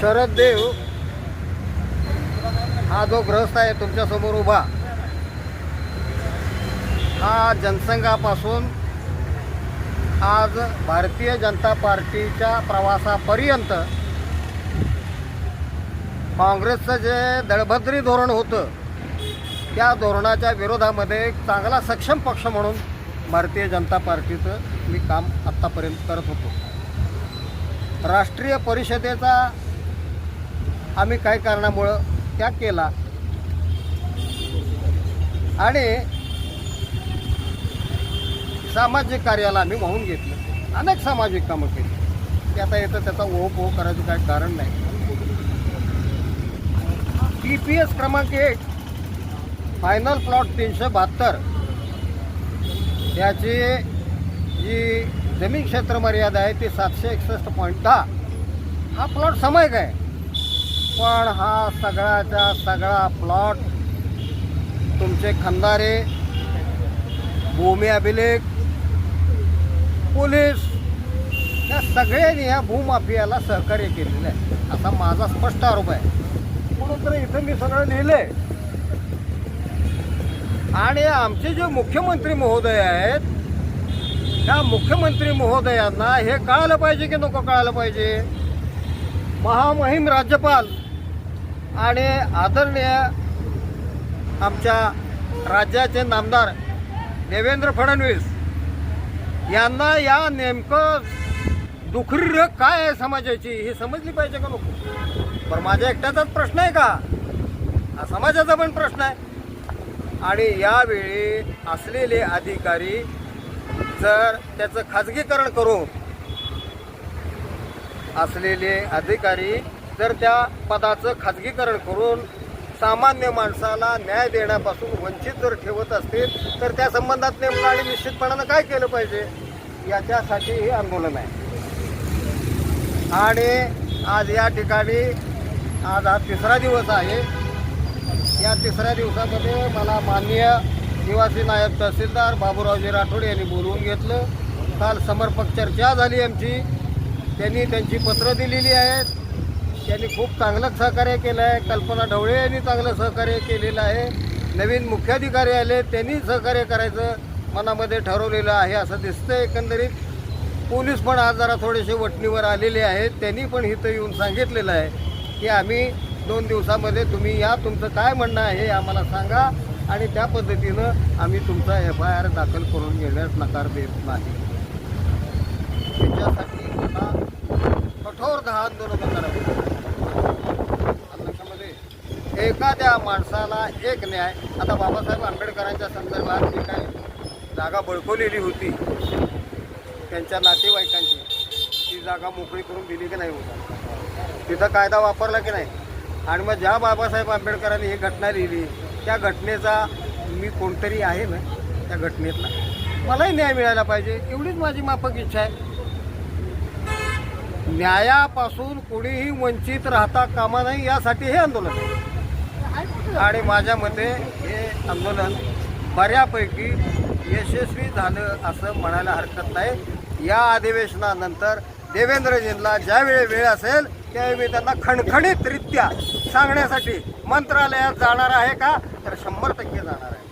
शरद देव हा जो ग्रस्त आहे तुमच्यासमोर उभा. हा जनसंघापासून आज भारतीय जनता पार्टीच्या प्रवासापर्यंत काँग्रेसचं जे दळभद्री धोरण होतं त्या धोरणाच्या विरोधामध्ये एक चांगला सक्षम पक्ष म्हणून भारतीय जनता पार्टीचं मी काम आत्तापर्यंत करत होतो. राष्ट्रीय परिषदेचा आम्ही काही कारणामुळं त्याग केला. आणि सामाजिक कार्याला आम्ही वाहून घेतलं. अनेक सामाजिक कामं केली. ते आता येतं त्याचा ओप ओ करायचं काही कारण नाही. टी पी एस क्रमांक एक फायनल प्लॉट तीनशे बहात्तर. त्याची जी जमीन क्षेत्र मर्यादा आहे ती सातशे एकसष्ट पॉईंट दहा. हा प्लॉट सामायिक आहे. पण हा सगळ्याचा सगळा प्लॉट तुमचे खंदारे भूमी अभिलेख पोलीस या सगळ्यांनी या भूमाफियाला सहकार्य केलेलं आहे. असा माझा स्पष्ट आरोप आहे. म्हणून तर इथं मी सगळं लिहिलंय. आणि आमचे जे मुख्यमंत्री महोदय आहेत त्या मुख्यमंत्री महोदयांना हे कळालं पाहिजे की नको कळालं पाहिजे? महामहिम राज्यपाल आणि आदरणीय आमच्या राज्याचे नामदार देवेंद्र फडणवीस यांना या नेमकं दुखरी रग काय आहे समाजाची ही समजली पाहिजे का नको पण माझ्या एकट्याचाच प्रश्न आहे का? हा समाजाचा पण प्रश्न आहे. आणि यावेळी असलेले अधिकारी जर त्याचं खाजगीकरण करून असलेले अधिकारी जर त्या पदाचं खाजगीकरण करून सामान्य माणसाला न्याय देण्यापासून वंचित जर ठेवत असतील तर त्या संबंधात नेमकं आणि निश्चितपणानं काय केलं पाहिजे? याच्यासाठी हे आंदोलन आहे. आणि आज या ठिकाणी आज हा तिसरा दिवस आहे. या तिसऱ्या दिवसामध्ये मला माननीय निवासी नायब तहसीलदार बाबूरावजी राठोड यांनी बोलवून घेतलं. काल समर्पक चर्चा झाली आमची. त्यांनी त्यांची पत्रं दिलेली आहेत. त्यांनी खूप चांगलं सहकार्य केलं आहे. कल्पना ढवळे यांनी चांगलं सहकार्य केलेलं आहे. नवीन मुख्याधिकारी आले त्यांनी सहकार्य करायचं मनामध्ये ठरवलेलं आहे असं दिसतं एकंदरीत पोलीस पण आज जरा थोडेसे वटणीवर आलेले आहेत. त्यांनी पण इथं येऊन सांगितलेलं आहे की आम्ही दोन दिवसामध्ये तुम्ही या. तुमचं काय म्हणणं आहे हे आम्हाला सांगा आणि त्या पद्धतीनं आम्ही तुमचा एफ आय आर दाखल करून घेण्यास नकार देत नाही. त्याच्यासाठी मला कठोर दहा आंदोलन एखाद्या माणसाला एक न्याय. आता बाबासाहेब आंबेडकरांच्या संदर्भात जी काही जागा बळकवलेली होती. त्यांच्या नातेवाईकांची. ती जागा मोकळी करून दिली की नाही होता? तिथं कायदा वापरला की नाही? आणि मग ज्या बाबासाहेब आंबेडकरांनी ही घटना लिहिली त्या घटनेचा मी कोणतरी आहे ना त्या घटनेतला. मलाही न्याय मिळायला पाहिजे. एवढीच माझी माफक इच्छा आहे. न्यायापासून कोणीही वंचित राहता कामा नाही यासाठी हे आंदोलन आहे. आणि माझ्या मते हे आंदोलन बऱ्यापैकी यशस्वी झालं असं म्हणायला हरकत नाही. या अधिवेशनानंतर देवेंद्रजींना ज्यावेळी वेळ असेल त्यावेळी मी त्यांना खणखणीतरित्या सांगण्यासाठी मंत्रालयात जाणार आहे का? तर शंभर टक्के जाणार आहे.